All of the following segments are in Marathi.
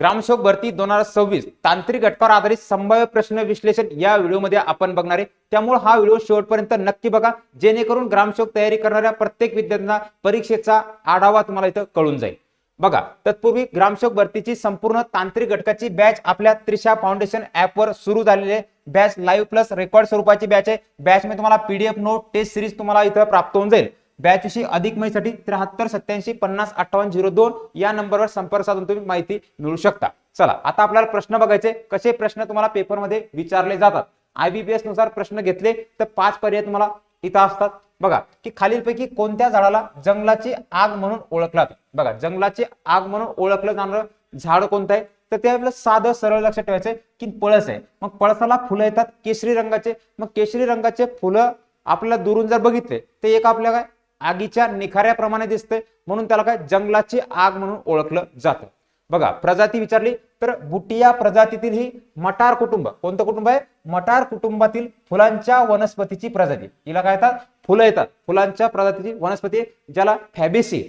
ग्रामसेवक भरती दोन हजार सव्वीस तांत्रिक घटकावर आधारित संभाव्य प्रश्न विश्लेषण या व्हिडिओमध्ये आपण बघणार आहे. त्यामुळे हा व्हिडिओ शेवटपर्यंत नक्की बघा. जेणेकरून ग्रामसेवक तयारी करणाऱ्या प्रत्येक विद्यार्थ्यांना परीक्षेचा आढावा तुम्हाला इथं कळून जाईल. बघा तत्पूर्वी ग्रामसेवक भरतीची संपूर्ण तांत्रिक घटकाची बॅच आपल्या त्रिशा फाउंडेशन ऍपवर सुरू झालेली आहे. बॅच लाईव्ह प्लस रेकॉर्ड स्वरूपाची बॅच आहे. बॅच मध्ये तुम्हाला पीडीएफ नोट टेस्ट सिरीज तुम्हाला इथं प्राप्त होऊन जाईल. बॅच विषयी अधिक माहितीसाठी त्र्याहत्तर सत्याऐंशी पन्नास अठ्ठावन्न झिरो दोन या नंबरवर संपर्क साधून तुम्ही माहिती मिळू शकता. चला आता आपल्याला प्रश्न बघायचे. कसे प्रश्न तुम्हाला पेपरमध्ये विचारले जातात? आयबीपीएसनुसार प्रश्न घेतले तर पाच पर्याय तुम्हाला इथं असतात. बघा की खालीलपैकी कोणत्या झाडाला जंगलाची आग म्हणून ओळखला जातं? बघा जंगलाची आग म्हणून ओळखलं जाणारं झाड कोणतं आहे? तर ते आपलं साधं सरळ लक्षात ठेवायचं की पळस आहे. मग पळसाला फुलं येतात केशरी रंगाचे. मग केशरी रंगाचे फुलं आपल्याला दुरून जर बघितले ते एक आपल्या काय? आगीच्या निखाऱ्याप्रमाणे दिसते म्हणून त्याला काय? जंगलाची आग म्हणून ओळखलं जातं. बघा प्रजाती विचारली तर बुटिया प्रजातीतील ही मटार कुटुंब. कोणतं कुटुंब आहे? मटार कुटुंबातील फुलांच्या वनस्पतीची प्रजाती. हिला काय येतात? फुलं येतात. फुलांच्या प्रजातीची वनस्पती ज्याला फॅबिसी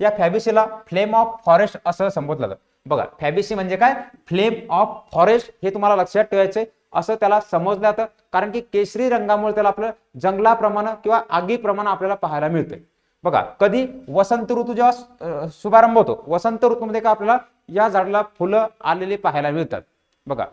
या फॅबिसीला फ्लेम ऑफ फॉरेस्ट असं संबोधलं जातं. बघा फॅबिसी म्हणजे काय? फ्लेम ऑफ फॉरेस्ट हे तुम्हाला लक्षात ठेवायचे असं त्याला समजलं जातं. कारण की केशरी रंगामुळे त्याला आपलं जंगलाप्रमाणे किंवा आगीप्रमाणे आपल्याला पाहायला मिळते बघा कधी वसंत ऋतू जेव्हा शुभारंभ होतो वसंत ऋतूमध्ये का आपल्याला या झाडाला फुलं आलेली पाहायला मिळतात. बघा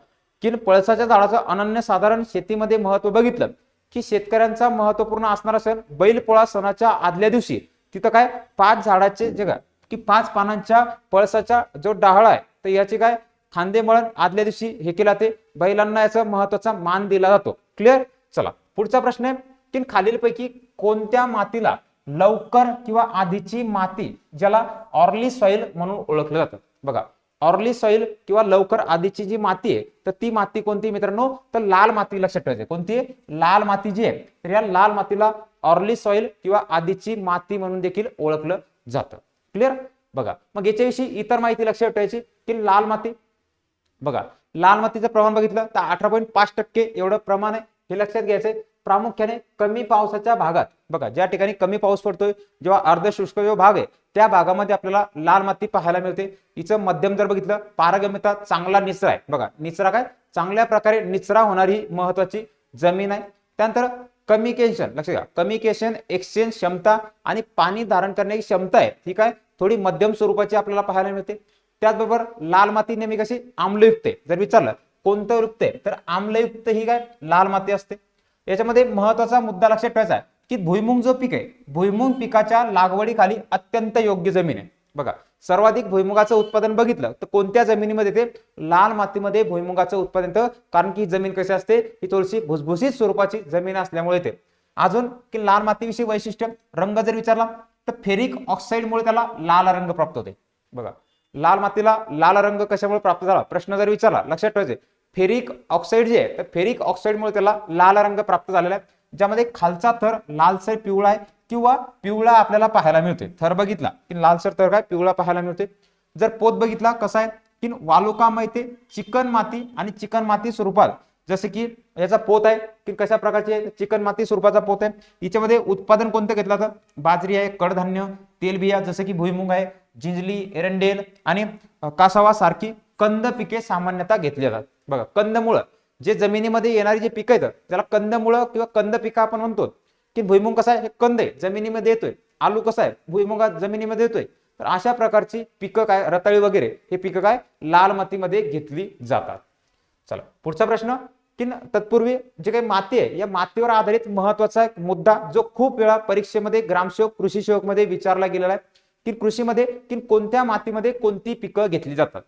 की पळसाच्या झाडाचं अनन्य साधारण शेतीमध्ये महत्त्व बघितलं की शेतकऱ्यांचा महत्त्वपूर्ण असणारा सण बैलपोळा सणाच्या आदल्या दिवशी. तिथं काय? पाच झाडाचे जे काय? की पाच पानांच्या पळसाचा जो डाहळ आहे तर याची काय? खांदेमळण आदल्या दिवशी हे केला ते बैलांना याचा महत्त्वाचा मान दिला जातो. क्लिअर चला. पुढचा प्रश्न आहे. की खालीलपैकी कोणत्या मातीला लवकर किंवा आधीची माती ज्याला ऑर्ली सॉइल म्हणून ओळखलं जातं? बघा. ऑर्ली सॉइल किंवा लवकर आधीची जी माती आहे तर ती माती कोणती मित्रांनो? तर लाल माती लक्षात ठेवायची कोणती आहे? लाल माती जी आहे. तर या लाल मातीला ऑर्ली सॉइल किंवा आधीची माती म्हणून देखील ओळखलं जातं. क्लिअर बघा. मग याच्याविषयी इतर माहिती लक्षात ठेवायची की लाल माती बघा लाल मातीचं प्रमाण बघितलं तर अठरा पॉईंट पाच टक्के एवढं प्रमाण आहे. हे लक्षात घ्यायचंय. प्रामुख्याने कमी पावसाच्या भागात बघा ज्या ठिकाणी कमी पाऊस पडतोय जेव्हा अर्धशुष्क जो भाग आहे त्या भागामध्ये आपल्याला लाल माती पाहायला मिळते. हिचं मध्यम जर बघितलं पारगम्यता चांगला निचरा आहे. बघा निचरा काय? चांगल्या प्रकारे निचरा होणारी महत्वाची जमीन आहे. त्यानंतर कम्युनिकेशन लक्ष घ्या. कम्युनिकेशन एक्सचेंज क्षमता आणि पाणी धारण करण्याची क्षमता आहे. ठीक आहे थोडी मध्यम स्वरूपाची आपल्याला पाहायला मिळते. त्याचबरोबर लाल माती नेहमी कशी? आम्लयुक्त आहे. जर विचारलं कोणतं युक्त आहे? तर आम्लयुक्त ही काय? लाल माती असते. याच्यामध्ये महत्त्वाचा मुद्दा लक्षात ठेवायचा आहे की भुईमुंग जो पीक आहे भुईमुंग पिकाच्या लागवडीखाली अत्यंत योग्य जमीन आहे. बघा सर्वाधिक भुईमुगाचं उत्पादन बघितलं तर कोणत्या जमिनीमध्ये ते? लाल मातीमध्ये भुईमुगाचं उत्पादन येतं. कारण की जमीन कशी असते? ही थोडीशी भुसभुशीत स्वरूपाची जमीन असल्यामुळे ते. अजून की लाल मातीविषयी वैशिष्ट्य रंग जर विचारला तर फेरिक ऑक्साईडमुळे त्याला लाल रंग प्राप्त होते. बघा लाल मातीला लाल रंग कशामुळे प्राप्त झाला? प्रश्न जर विचारला लक्षात ठेवायचे. फेरिक ऑक्साईड जे आहे तर फेरिक ऑक्साईडमुळे त्याला लाल रंग प्राप्त झालेला आहे. ज्यामध्ये खालचा थर लालसर पिवळा आहे किंवा पिवळा आपल्याला पाहायला मिळते थर बघितला की लालसर थर काय? पिवळा पाहायला मिळते जर पोत बघितला कसा आहे? की वालुका ते चिकन माती आणि चिकन माती स्वरूपात जसं की याचा पोत आहे की कशा प्रकारचे चिकन माती स्वरूपाचा पोत आहे. याच्यामध्ये उत्पादन कोणतं घेतलं जातं बाजरी आहे कडधान्य तेलबिया जसं की भुईमुंग आहे जिंजली एरंडेल आणि कासावा सारखी कंद पिके सामान्यतः घेतली जातात. बघा कंदमुळं. जे जमिनीमध्ये येणारी जे पिकं आहेत त्याला कंदमुळं किंवा कंद पिकं आपण म्हणतो. की भुईमुंग कसा आहे? हे कंद आहे जमिनीमध्ये येतोय. आलू कसा आहे? भुईमुगा जमिनीमध्ये येतोय. तर अशा प्रकारची पिकं काय? रताळी वगैरे हे पिकं काय? लाल मातीमध्ये घेतली जातात. चला पुढचा प्रश्न. की तत्पूर्वी जे काही माती आहे या मातीवर आधारित महत्त्वाचा एक मुद्दा जो खूप वेळा परीक्षेमध्ये ग्रामसेवक कृषी सेवकमध्ये विचारला गेलेला आहे की कृषीमध्ये की कोणत्या मातीमध्ये कोणती पिकं घेतली जातात?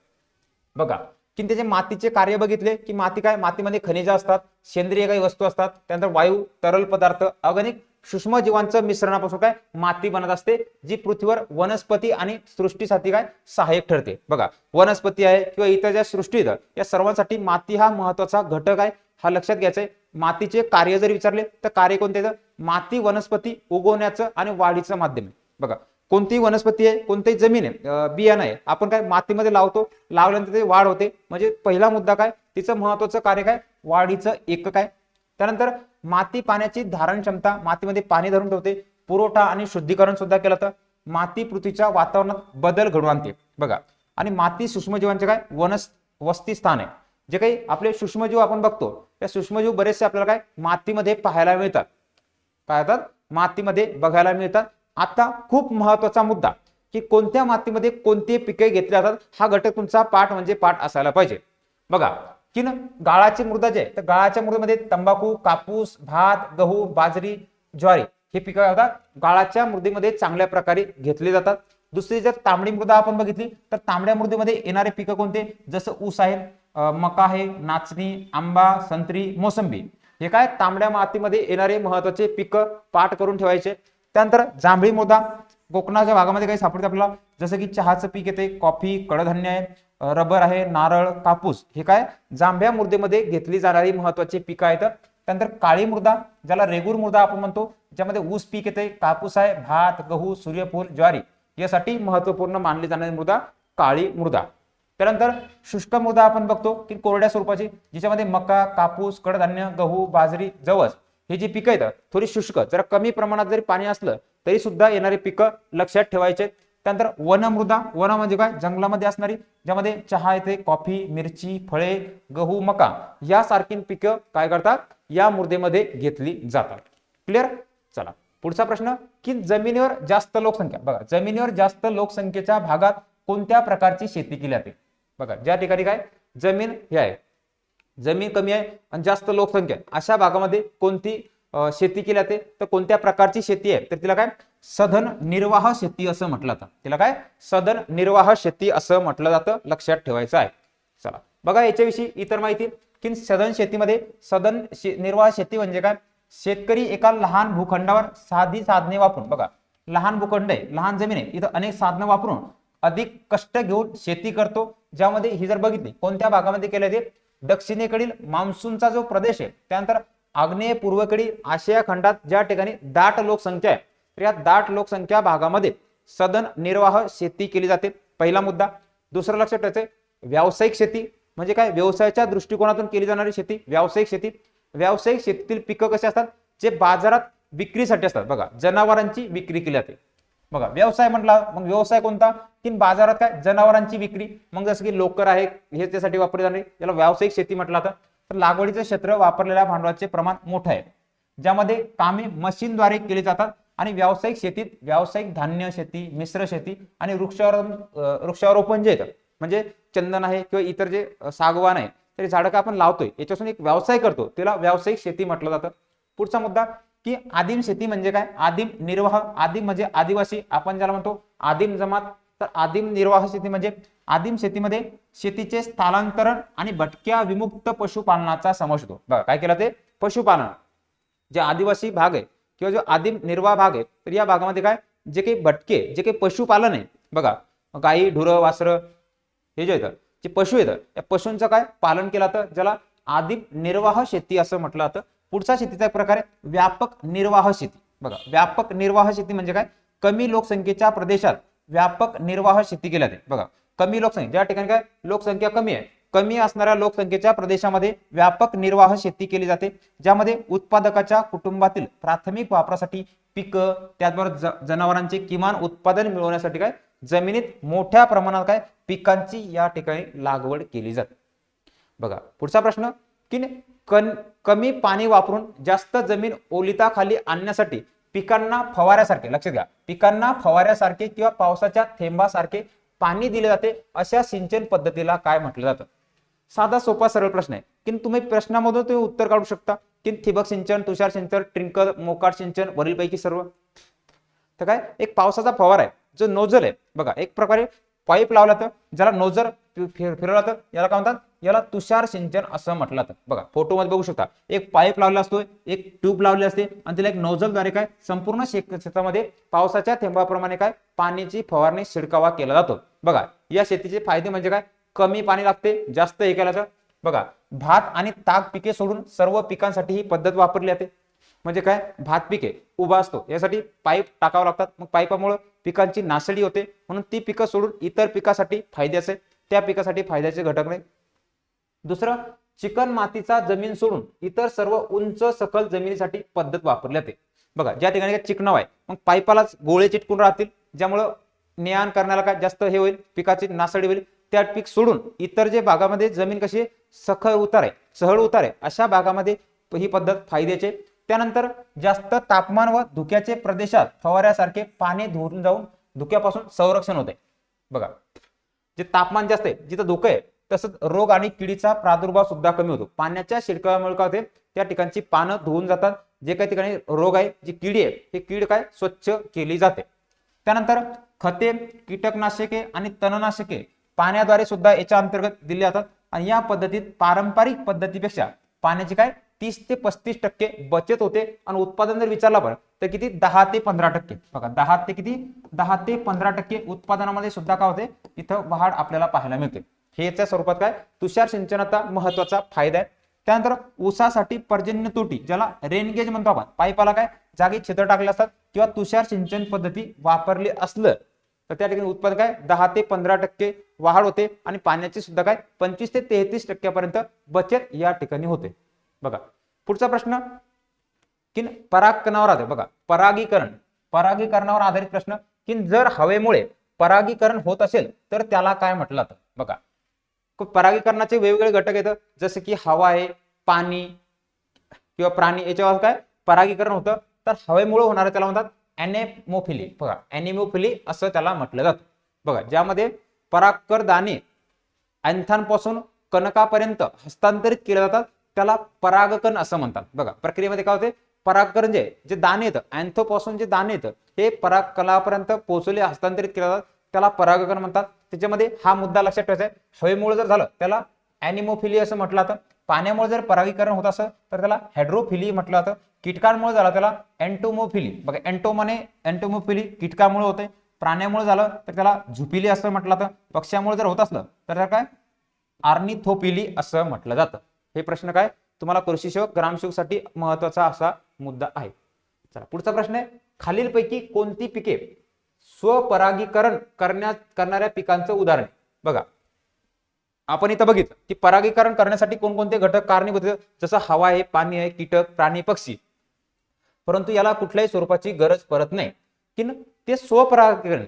बघा की त्याचे मातीचे कार्य बघितले की माती काय? मातीमध्ये खनिज असतात सेंद्रिय काही वस्तू असतात त्यानंतर वायू तरल पदार्थ अगणिक सूक्ष्म जीवांचं मिश्रणापासून काय? माती बनत असते जी पृथ्वीवर वनस्पती आणि सृष्टीसाठी काय? सहाय्यक ठरते. बघा वनस्पती आहे किंवा इतर ज्या सृष्टी या सर्वांसाठी माती हा महत्त्वाचा घटक आहे हा लक्षात घ्यायचा आहे मातीचे कार्य जर विचारले तर कार्य कोणते माती वनस्पती उगवण्याचं आणि वाढीचं माध्यम आहे. बघा कोणतीही वनस्पती आहे कोणतीही जमीन आहे बियाणं आहे आपण काय मातीमध्ये लावतो लावल्यानंतर ते वाढ होते. म्हणजे पहिला मुद्दा काय? तिचं महत्वाचं कार्य काय? वाढीचं एकक आहे त्यानंतर माती पाण्याची धारण क्षमता मातीमध्ये पाणी धरून ठेवते पुरवठा आणि शुद्धीकरण सुद्धा केलं तर माती पृथ्वीच्या वातावरणात बदल घडवून आणते. बघा आणि माती सूक्ष्मजीवांचे काय? वनस वस्ती स्थान आहे. जे काही आपले सूक्ष्मजीव आपण बघतो त्या सूक्ष्मजीव बरेचसे आपल्याला काय? मातीमध्ये पाहायला मिळतात. काय होतात? मातीमध्ये बघायला मिळतात. आता खूप महत्त्वाचा मुद्दा की कोणत्या मातीमध्ये कोणती पिके घेतली जातात हा घटक तुमचा पाठ म्हणजे पाठ असायला पाहिजे. बघा की ना गाळाची मृदा जे आहे तर गाळाच्या मृदेमध्ये तंबाखू कापूस भात गहू बाजरी ज्वारी हे पिकं काय होतात गाळाच्या मृदेमध्ये चांगल्या प्रकारे घेतली जातात. दुसरी जर तांबडी मृदा आपण बघितली तर तांबड्या मृदेमध्ये येणारे पिकं कोणते? जसं ऊस आहे मका आहे नाचणी आंबा संत्री मोसंबी. हे काय? तांबड्या मातीमध्ये येणारे महत्त्वाचे पिकं पाठ करून ठेवायचे. त्यानंतर जांभळी मृदा कोकणाच्या भागामध्ये काही सापडते आपल्याला. जसं की चहाचं पीक येते कॉफी कडधान्य आहे रबर आहे नारळ कापूस. हे काय? जांभ्या मृदेमध्ये घेतली जाणारी महत्वाची पिकं आहेत. त्यानंतर काळी मृदा ज्याला रेगूर मृदा आपण म्हणतो ज्यामध्ये ऊस पीक येते कापूस आहे भात गहू सूर्यफूल ज्वारी. यासाठी महत्त्वपूर्ण मानली जाणारी मृदा काळी मृदा त्यानंतर शुष्क मृदा आपण बघतो की कोरड्या स्वरूपाची जिच्यामध्ये मका कापूस कडधान्य गहू बाजरी जवस हे जी पिकं आहेत थोडी शुष्क जरा कमी प्रमाणात जरी पाणी असलं तरी सुद्धा येणारी पिकं लक्षात ठेवायचे. त्यानंतर वनमृदा वन म्हणजे काय? जंगलामध्ये असणारी ज्यामध्ये चहा येते कॉफी मिरची फळे गहू मका यासारखी पिकं काय करतात? या मृदेमध्ये घेतली जातात. क्लिअर चला. पुढचा प्रश्न की जमिनीवर जास्त लोकसंख्या. बघा जमिनीवर जास्त लोकसंख्येच्या भागात कोणत्या प्रकारची शेती केली जाते? बघा ज्या ठिकाणी काय? जमीन हे आहे. जमीन कमी आहे आणि जास्त लोकसंख्या आहे, अशा भागामध्ये कोणती शेती केली जाते? तर कोणत्या प्रकारची शेती आहे? तर तिला काय? सधन निर्वाह शेती असं म्हटलं जातं. तिला काय? सधन निर्वाह शेती असं म्हटलं जातं. लक्षात ठेवायचं आहे. चला. बघा याच्याविषयी इतर माहिती. की सदन शेतीमध्ये सदन शे- निर्वाह शेती म्हणजे काय? शेतकरी एका लहान भूखंडावर साधी साधने वापरून. बघा लहान भूखंड आहे लहान जमीन आहे. इथं अनेक साधनं वापरून अधिक कष्ट घेऊन शेती करतो. ज्यामध्ये ही जर बघितली कोणत्या भागामध्ये केले ते? दक्षिणेकडील मान्सूनचा जो प्रदेश आहे त्यानंतर आग्नेय पूर्वेकडील आशिया खंडात ज्या ठिकाणी दाट लोकसंख्या आहे तर या दाट लोकसंख्या भागामध्ये सदन निर्वाह शेती केली जाते. पहिला मुद्दा. दुसरं लक्षात ठेवायचं व्यावसायिक शेती. म्हणजे काय? व्यवसायाच्या दृष्टिकोनातून केली जाणारी शेती व्यावसायिक शेती. व्यावसायिक शेतीतील पिकं कशी असतात? जे बाजारात विक्रीसाठी असतात. बघा जनावरांची विक्री केली जाते. बघा व्यवसाय म्हटला मग व्यवसाय कोणता? की बाजारात काय? जनावरांची विक्री. मग जसं की लोकर आहे हे त्यासाठी वापरली जाणारे. याला व्यावसायिक शेती म्हटलं जातं. तर लागवडीचं क्षेत्र वापरलेल्या भांडवलाचे प्रमाण मोठं आहे. ज्यामध्ये कामे मशीनद्वारे केली जातात आणि व्यावसायिक शेतीत व्यावसायिक धान्य शेती मिश्र शेती आणि वृक्षारोपण वृक्षारोपण जे येतं म्हणजे चंदन आहे किंवा इतर जे सागवान आहे तरी झाडं का आपण लावतोय? याच्यापासून एक व्यवसाय करतो. त्याला व्यावसायिक शेती म्हटलं जातं. पुढचा मुद्दा की आदिम शेती म्हणजे काय? आदिम निर्वाह आदिम म्हणजे आदिवासी आपण ज्याला म्हणतो आदिम जमात तर आदिम निर्वाह शेती म्हणजे आदिम शेतीमध्ये शेतीचे स्थलांतरण आणि भटक्या विमुक्त पशुपालनाचा समावेश होतो. बघा काय केलं ते? पशुपालन. जे आदिवासी भाग आहे किंवा जो आदिम निर्वाह भाग आहे तर या भागामध्ये काय? जे काही भटके जे काही पशुपालन आहे बघा गाई ढुरं वासरं हे जे येतं जे पशु येतं या पशूंचं काय? पालन केलं जातं ज्याला आदिम निर्वाह शेती असं म्हटलं जातं. पुढचा शेतीचा एक प्रकार आहे व्यापक निर्वाह शेती. बघा व्यापक निर्वाह शेती म्हणजे काय? कमी लोकसंख्येच्या प्रदेशात व्यापक निर्वाह शेती केली जाते. बघा कमी लोकसंख्या ज्या ठिकाणी काय? लोकसंख्या कमी आहे. कमी असणाऱ्या लोकसंख्येच्या प्रदेशामध्ये व्यापक निर्वाह शेती केली जाते ज्यामध्ये उत्पादकाच्या कुटुंबातील प्राथमिक वापरासाठी पिकं त्याचबरोबर जनावरांचे किमान उत्पादन मिळवण्यासाठी काय? जमिनीत मोठ्या प्रमाणात काय? पिकांची या ठिकाणी लागवड केली जाते. बघा पुढचा प्रश्न की नाही, कन कमी पाणी वापरून जास्त जमीन ओलिताखाली आणण्यासाठी पिकांना फवाऱ्यासारखे लक्षात घ्या पिकांना फवाऱ्यासारखे किंवा पावसाच्या थेंबासारखे पाणी दिले जाते अशा सिंचन पद्धतीला काय म्हटलं जातं? साधा सोपा सरळ प्रश्न आहे. की तुम्ही प्रश्नामधून तुम्ही उत्तर काढू शकता. की ठिबक सिंचन तुषार सिंचन ट्रिंकल मोकाट सिंचन वरीलपैकी सर्व. तर काय? एक पावसाचा फवारा आहे जो नोजल आहे. बघा एक प्रकारे पाईप लावला तर ज्याला नोजर फिरवला तर याला काय म्हणतात? याला तुषार सिंचन असं म्हटलं जातं. बघा फोटोमध्ये बघू शकता. एक पाईप लावला असतो एक ट्यूब लावली असते आणि तिला एक नोजलद्वारे काय संपूर्ण शेतामध्ये पावसाच्या थेंबाप्रमाणे काय पाण्याची फवारणी शिडकावा केला जातो. बघा या शेतीचे फायदे म्हणजे काय? कमी पाणी लागते जास्त हे केलं बघा भात आणि ताक पिके सोडून सर्व पिकांसाठी ही पद्धत वापरली जाते. म्हणजे काय? भात पिके उभा असतो. यासाठी पाईप टाकावं लागतात. मग पाईपामुळे पिकांची नासडी होते. म्हणून ती पिकं सोडून इतर पिकासाठी फायद्याचे त्या पिकासाठी फायद्याचे घटक नाही. दुसरं चिकन मातीचा जमीन सोडून इतर सर्व उंच सखल जमिनीसाठी पद्धत वापरली जाते बघा ज्या ठिकाणी काय चिकणाव आहे मग पाईपालाच गोळे चिटकून राहतील ज्यामुळं नेआण करण्याला काय जास्त हे होईल पिकाची नासडी होईल त्या पीक सोडून इतर जे भागामध्ये जमीन कशी सखळ उतार आहे सहळ उतार आहे अशा भागामध्ये ही पद्धत फायद्याची आहे. त्यानंतर जास्त तापमान व धुक्याचे प्रदेशात फवाऱ्यासारखे पाणी धुरून जाऊन धुक्यापासून संरक्षण होते बघा जे तापमान जास्त आहे जिथं धुकं आहे तसंच रोग आणि किडीचा प्रादुर्भाव सुद्धा कमी होतो. पाण्याच्या शिडकाव्यामुळे काय होते त्या ठिकाणची पानं धुवून जातात. जे काही ठिकाणी रोग आहे जी किडी आहे ही कीड काय? स्वच्छ केली जाते. त्यानंतर खते कीटकनाशके आणि तणनाशके पाण्याद्वारे सुद्धा याच्या अंतर्गत दिली जातात. आणि या पद्धतीत पारंपरिक पद्धतीपेक्षा पाण्याची काय? तीस ते पस्तीस टक्के बचत होते. आणि उत्पादन जर विचारलं आपण तर किती? दहा ते पंधरा टक्के. बघा दहा ते किती? दहा ते पंधरा टक्के उत्पादनामध्ये सुद्धा काय होते? इथं वाढ आपल्याला पाहायला मिळते. हे याच्या स्वरूपात काय? तुषार सिंचनाचा महत्त्वाचा फायदा आहे. त्यानंतर ऊसासाठी पर्जन्य तुटी ज्याला रेनगेज म्हणतो आपण. पाईपाला काय? जागी छिद्र टाकले असतात किंवा तुषार सिंचन पद्धती वापरली असलं तर त्या ठिकाणी उत्पादन काय? दहा ते पंधरा टक्के वाढ होते आणि पाण्याची सुद्धा काय? पंचवीस ते तेहतीस टक्क्यापर्यंत बचत या ठिकाणी होते. बघा पुढचा प्रश्न. की परागकणावर आधारित बघा परागीकरण. परागीकरणावर आधारित प्रश्न. की जर हवेमुळे परागीकरण होत असेल तर त्याला काय म्हटलं जातं? बघा परागीकरणाचे वेगवेगळे घटक येतात जसे की हवा आहे पाणी किंवा प्राणी याच्यावर काय? परागीकरण होतं. तर हवेमुळे होणारं त्याला म्हणतात ॲनेमोफिली बघा ॲनिमोफिली असं त्याला म्हटलं जातं. बघा ज्यामध्ये परागकर दाणे अँथांपासून कणकापर्यंत हस्तांतरित केले जातात. त्याला परागकण असं म्हणतात. बघा प्रक्रियेमध्ये काय होते? परागकण जे जे दाणे येतं अँथोपासून जे दाणे येतं हे परागकलापर्यंत पोहोचले हस्तांतरित केले जातात. त्याला परागकण म्हणतात. त्याच्यामध्ये हा मुद्दा लक्षात ठेवायचा आहे. हवेमुळे जर झालं त्याला अॅनिमोफिली असं म्हटलं जातं. पाण्यामुळे जर परागीकरण होत असं तर त्याला हायड्रोफिली म्हटलं जातं. कीटकांमुळे झालं त्याला अँटोमोफिली बघा अँटोमने अँटोमोफिली कीटकामुळे होते. प्राण्यामुळे झालं तर त्याला झुपिली असं म्हटलं जातं. पक्ष्यामुळे जर होत असलं तर त्याला काय? आर्निथोपिली असं म्हटलं जातं. हे प्रश्न काय? तुम्हाला कृषी सेवक ग्रामसेवकसाठी महत्त्वाचा असा मुद्दा आहे. चला पुढचा प्रश्न आहे. खालीलपैकी कोणती पिके स्वपरागीकरण करण्यात करणाऱ्या पिकांचं उदाहरण बघा. आपण इथं बघितलं की परागीकरण करण्यासाठी कोणकोणते घटक कारणीभूत जसं हवा आहे पाणी आहे कीटक प्राणी पक्षी. परंतु याला कुठल्याही स्वरूपाची गरज पडत नाही. की ते स्वपरागीकरण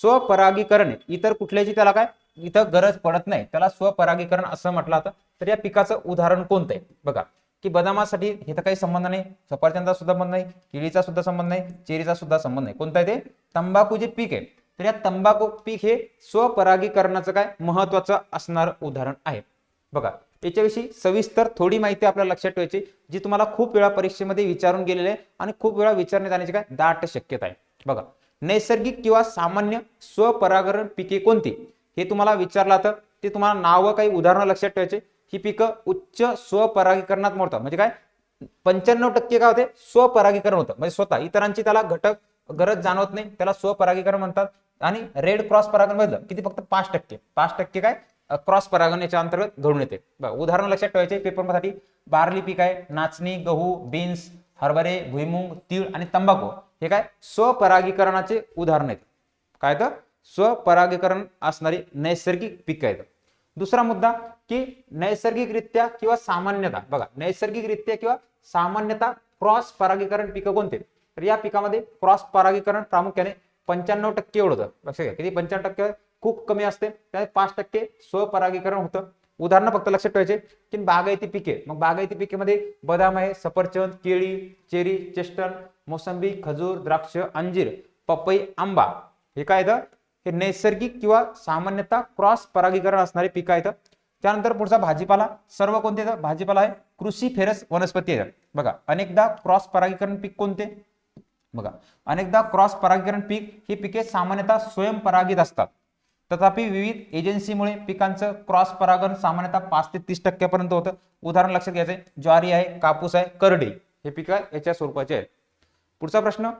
स्वपरागीकरण इतर कुठल्याची त्याला काय? इथं गरज पडत नाही. त्याला स्वपरागीकरण असं म्हटलं तर या पिकाचं उदाहरण कोणतं आहे? बघा. की बदामासाठी हे तर काही संबंध नाही सफरचंदा सुद्धा संबंध नाही केळीचा सुद्धा संबंध नाही चेरीचा सुद्धा संबंध नाही. कोणता आहे ते? तंबाखू जे पीक आहे तर या तंबाखू पीक हे स्वपरागीकरणाचं काय महत्वाचं असणारं उदाहरण आहे. बघा याच्याविषयी सविस्तर थोडी माहिती आपल्याला लक्षात ठेवायची जी तुम्हाला खूप वेळा परीक्षेमध्ये विचारून गेलेली आहे आणि खूप वेळा विचारण्यात येण्याची काय दाट शक्यता आहे. बघा नैसर्गिक किंवा सामान्य स्वपरागरण पिके कोणती? हे तुम्हाला विचारलं तर ते तुम्हाला नावं काही उदाहरणं लक्षात ठेवायचे. ही पिकं उच्च स्वपरागीकरणात मोडतात. म्हणजे काय? पंच्याण्णव टक्के काय होते? स्वपरागीकरण होतं. म्हणजे स्वतः इतरांची त्याला घटक गरज जाणवत नाही. त्याला स्वपरागीकरण म्हणतात. आणि रेड क्रॉस परागण बदल किती? फक्त पाच टक्के. पाच टक्के काय? क्रॉस परागण याच्या अंतर्गत घडून येते. उदाहरण लक्षात ठेवायचे. पेपरसाठी बार्ली पीक आहे. नाचणी गहू बीन्स हरभरे भुईमुंग तीळ आणि तंबाखू. हे काय? स्वपरागीकरणाचे उदाहरण आहेत. काय तर? स्वपरागीकरण असणारी नैसर्गिक पिकं आहेत. दुसरा मुद्दा की नैसर्गिकरित्या किंवा सामान्यता. बघा नैसर्गिकरित्या किंवा सामान्यता क्रॉस परागीकरण पिकं कोणते? तर या पिकामध्ये क्रॉस परागीकरण प्रामुख्याने पंच्याण्णव टक्के एवढं होतं लक्षात घ्या किती? पंच्याण्णव टक्के खूप कमी असते. त्यामुळे पाच टक्के स्वपरागीकरण होतं. उदाहरणं फक्त लक्षात ठेवायचे की बागायती पिके. मग बागायती पिकेमध्ये बदाम आहे सफरचंद केळी चेरी चेस्टन मोसंबी खजूर द्राक्ष अंजीर पपई आंबा. हे काय येतं? हे नैसर्गिक किंवा सामान्यतः क्रॉस परागीकरण असणारे पिकं आहेत. त्यानंतर पुढचा भाजीपाला सर्व कोणते येतं भाजीपाला आहे. कृषी फेरस वनस्पती आहे. बघा अनेकदा क्रॉस परागीकरण पीक कोणते? बघा अनेकदा क्रॉस परागीकरण पीक ही पिके सामान्यतः स्वयंपरागित असतात. तथापि विविध एजन्सीमुळे पिकांचं क्रॉस परागण सामान्यतः पाच ते तीस टक्क्यापर्यंत होतं. उदाहरण लक्षात घ्यायचंय. ज्वारी आहे कापूस आहे करडी हे पिकं याच्या स्वरूपाचे आहेत. पुढचा प्रश्न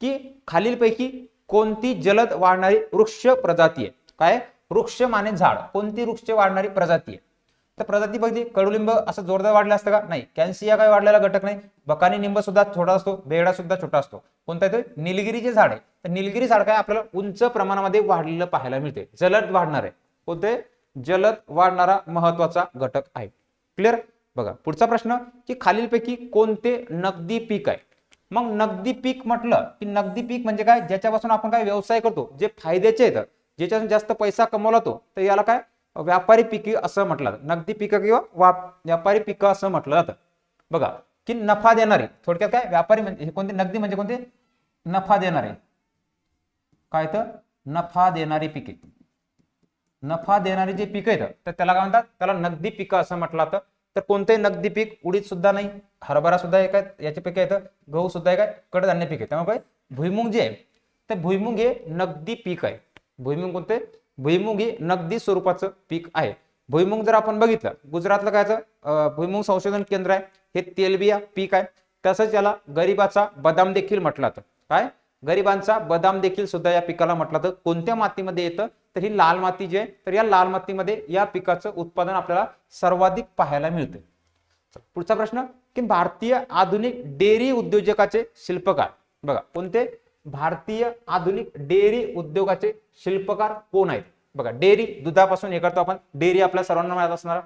की खालीलपैकी कोणती जलद वाढणारी वृक्ष प्रजाती आहे? काय? वृक्ष माने झाड. कोणती वृक्ष वाढणारी प्रजाती आहे? तर प्रजाती बघते कडुलिंब असं जोरदार वाढलं असतं का? नाही. कॅन्सिया काय वाढलेला घटक नाही. बकानी निंब सुद्धा छोटा असतो बेडा सुद्धा छोटा असतो. कोणता येतो निलगिरीचे झाड आहे. तर निलगिरी झाड काय? आपल्याला उंच प्रमाणामध्ये वाढलेलं पाहायला मिळते. जलद वाढणार आहे. कोणते जलद वाढणारा महत्त्वाचा घटक आहे. क्लिअर बघा पुढचा प्रश्न की खालीलपैकी कोणते नगदी पीक आहे? मग नगदी पीक म्हटलं की नगदी पीक म्हणजे काय? ज्याच्यापासून आपण काय व्यवसाय करतो जे फायद्याचे आहेत ज्याच्यापासून जास्त पैसा कमवला तो तर याला काय? व्यापारी पिके असं म्हटलं जातं. नगदी पिकं किंवा वा- व्यापारी पिकं असं म्हटलं जातं. बघा की नफा देणारे थोडक्यात काय? व्यापारी म्हणजे हे कोणते? नगदी म्हणजे कोणते? नफा देणारे. काय तर? नफा देणारी पिके. नफा देणारी जे पिकं आहेत तर त्याला काय म्हणतात? त्याला नगदी पिकं असं म्हटलं जातं. तर कोणतंही नगदी पीक उडीद सुद्धा नाही हरभरा सुद्धा एक आहे याच्यापैकी येतं गहू सुद्धा एक आहे कडधान्य पीक आहे. त्यामुळे काय भुईमुग जे आहे ते भुईमुग हे नगदी पीक आहे. भुईमुग कोणते? भुईमुग हे नगदी स्वरूपाचं पीक आहे. भुईमुंग जर आपण बघितलं गुजरातलं कायचं भुईमुंग संशोधन केंद्र आहे हे तेलबिया पीक आहे. तसंच याला गरिबाचा बदाम देखील म्हटलं जातं. काय? गरिबांचा बदाम देखील सुद्धा या पिकाला म्हटलं जातं. कोणत्या मातीमध्ये येतं? तर ही लाल माती जी आहे तर या लाल मातीमध्ये या पिकाचं उत्पादन आपल्याला सर्वाधिक पाहायला मिळते पुढचा प्रश्न की भारतीय आधुनिक डेअरी उद्योजकाचे शिल्पकार बघा कोणते? भारतीय आधुनिक डेअरी उद्योगाचे शिल्पकार कोण आहेत? बघा डेअरी दुधापासून हे करतो आपण. डेअरी आपल्या सर्वांना माहीत असणार.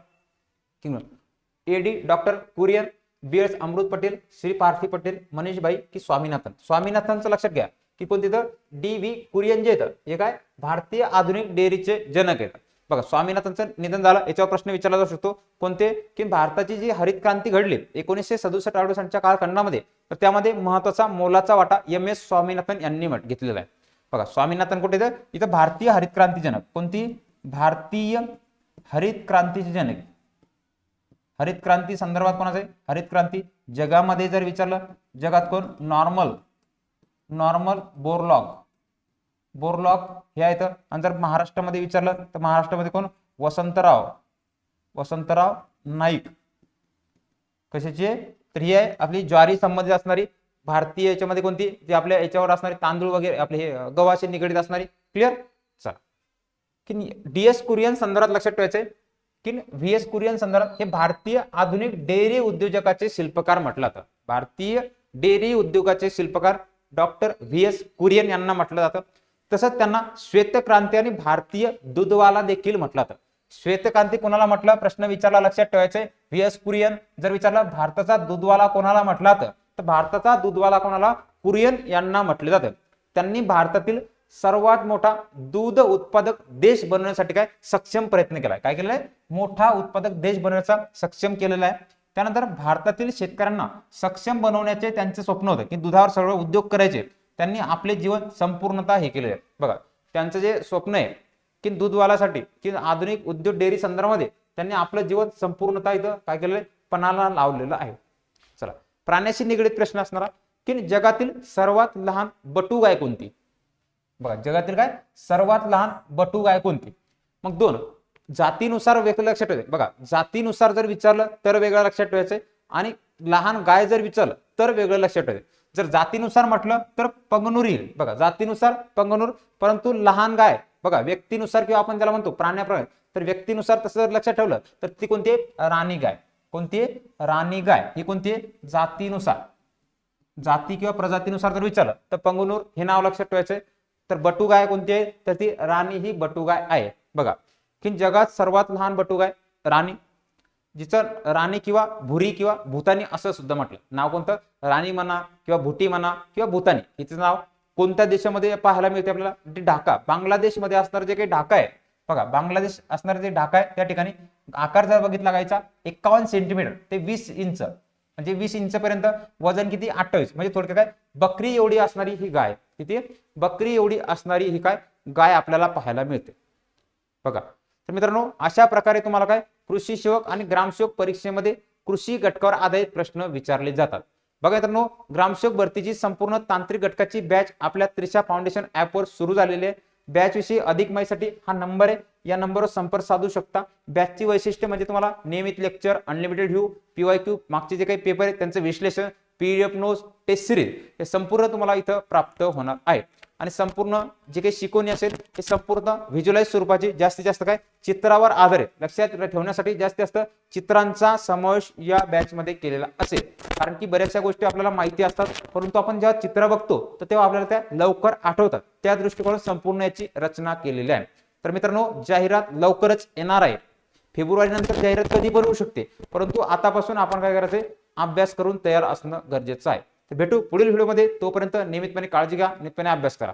Eddy doctor Kurien B S Amrit Patel Shri Parthi Patel Manishbhai की स्वामीनाथन. स्वामीनाथनचं लक्षात घ्या. की कोण तिथं? डी व्ही कुरियन जे येतं हे काय? भारतीय आधुनिक डेअरीचे जनक आहेत. बघा स्वामीनाथनचं निधन झालं याच्यावर प्रश्न विचारला जाऊ शकतो. कोणते? की भारताची जी हरित क्रांती घडली एकोणीसशे सदुसष्ट अडुसष्टच्या कालखंडामध्ये तर त्यामध्ये महत्त्वाचा मोलाचा वाटा एम एस स्वामीनाथन यांनी घेतलेला आहे. बघा स्वामीनाथन कुठे तर इथं भारतीय हरित क्रांती जनक. कोणती? भारतीय हरित क्रांतीचे जनक. हरित क्रांती संदर्भात कोणाचं आहे? हरित क्रांती जगामध्ये जर विचारलं जगात कोण? नॉर्मल. Normal Borlaug. बोरलॉग हे आहेत आणि जर महाराष्ट्रामध्ये विचारलं तर महाराष्ट्रामध्ये कोण? वसंतराव. वसंतराव नाईक. कशाची? तर ही आहे आपली ज्वारी संबंधित असणारी भारतीय याच्यामध्ये कोणती? जी आपल्या याच्यावर असणारी तांदूळ वगैरे आपले हे गव्हाशी निगडीत असणारी. क्लिअर चला. की डी एस कुरियन संदर्भात लक्षात ठेवायचंय. की व्ही एस कुरियन संदर्भात हे भारतीय आधुनिक डेअरी उद्योजकाचे शिल्पकार म्हटलं जातं. भारतीय डेअरी उद्योगाचे शिल्पकार डॉक्टर व्ही एस कुरियन यांना म्हटलं जातं. तसंच त्यांना श्वेतक्रांती आणि भारतीय दूधवाला देखील म्हटलं जातं. श्वेतक्रांती कोणाला म्हटलं? प्रश्न विचारला लक्षात ठेवायचे व्ही एस कुरियन जर विचारलं भारताचा दूधवाला कोणाला म्हटलं तर भारताचा दूधवाला कोणाला? कुरियन यांना म्हटलं जातं. त्यांनी भारतातील सर्वात मोठा दूध उत्पादक देश बनवण्यासाठी काय? सक्षम प्रयत्न केलाय. काय केलेला आहे मोठा उत्पादक देश बनवण्याचा सक्षम केलेला आहे त्यानंतर भारतातील शेतकऱ्यांना सक्षम बनवण्याचे त्यांचे स्वप्न होतं की दुधावर सर्व उद्योग करायचे. त्यांनी आपले जीवन संपूर्णता हे केले आहे. बघा त्यांचं जे स्वप्न आहे की दूधवालासाठी की आधुनिक उद्योग डेअरी संदर्भामध्ये त्यांनी आपलं जीवन संपूर्णता इथं काय केलेलं आहे? पणाला लावलेलं आहे. चला प्राण्याशी निगडीत प्रश्न असणारा की जगातील सर्वात लहान बटू गाय कोणती? बघा जगातील काय? सर्वात लहान बटू गाय कोणती? मग दोन जातीनुसार वेगळं लक्षात ठेवायचं बघा जातीनुसार जर विचारलं तर वेगळं लक्षात ठेवायचंय. आणि लहान गाय जर विचारलं तर वेगळं लक्षात ठेवायचं जर जातीनुसार म्हटलं तर पंगनूर येईल. बघा जातीनुसार पंगनूर परंतु लहान गाय बघा व्यक्तीनुसार किंवा आपण त्याला म्हणतो प्राण्याप्रमाणे तर व्यक्तीनुसार तसं जर लक्षात ठेवलं तर ती कोणती आहे? राणी गाय. कोणती आहे? राणी गाय. ही कोणती आहे? जातीनुसार. जाती किंवा प्रजातीनुसार जर विचारलं तर पंगनूर हे नाव लक्षात ठेवायचंय. तर बटू गाय कोणती आहे? तर ती राणी ही बटू गाय आहे. बघा की जगात सर्वात लहान बटू आहे? राणी. जिचं राणी किंवा भुरी किंवा भूतानी असं सुद्धा म्हटलं. नाव कोणतं? राणी म्हणा किंवा भुटी म्हणा किंवा भूतानी. हिचं नाव कोणत्या देशामध्ये पाहायला मिळते आपल्याला? ढाका. बांगलादेशमध्ये असणारं जे काही ढाका आहे बघा बांगलादेश असणारं जे ढाका आहे त्या ठिकाणी आकार जर बघितला गायचा एकावन्न सेंटीमीटर ते वीस इंच. म्हणजे वीस इंच पर्यंत वजन किती? अठ्ठावीस. म्हणजे थोडक्यात काय? बकरी एवढी असणारी ही गाय. किती? बकरी एवढी असणारी ही काय? गाय आपल्याला पाहायला मिळते. बघा तर मित्रांनो अशा प्रकारे तुम्हाला काय? कृषी सेवक आणि ग्रामसेवक परीक्षेमध्ये कृषी घटकावर आधारित प्रश्न विचारले जातात. बघा मित्रांनो ग्रामसेवक भरतीची संपूर्ण तांत्रिक घटकाची बॅच आपल्या त्रिशा फाउंडेशन ऍपवर सुरू झालेली आहे. बॅच विषयी अधिक माहितीसाठी हा नंबर आहे. या नंबरवर संपर्क साधू शकता. बॅचची वैशिष्ट्य म्हणजे तुम्हाला नियमित lecture unlimited view P Y Q मागचे जे काही पेपर आहेत त्यांचं विश्लेषण पीडीएफ नोट्स टेस्ट सिरीज हे संपूर्ण तुम्हाला इथं प्राप्त होणार आहे. आणि संपूर्ण जे काही शिकवणी असेल हे संपूर्ण व्हिज्युअलाइज स्वरूपाची जास्तीत जास्त काय? चित्रावर आधारित लक्षात ठेवण्यासाठी जास्तीत जास्त चित्रांचा समावेश या बॅचमध्ये केलेला असेल. कारण की बऱ्याचशा गोष्टी आपल्याला माहिती असतात परंतु आपण जेव्हा चित्र बघतो तर तेव्हा आपल्याला त्या लवकर आठवतात. त्या दृष्टिकोनात संपूर्ण याची रचना केलेली आहे. तर मित्रांनो जाहिरात लवकरच येणार आहे. फेब्रुवारी नंतर जाहिरात कधी पण होऊ शकते? परंतु आतापासून आपण काय करायचंय? अभ्यास करून तयार असणं गरजेचं आहे. तर भेटू पुढील व्हिडिओमध्ये. तोपर्यंत नियमितपणे काळजी घ्या नियमितपणे अभ्यास करा.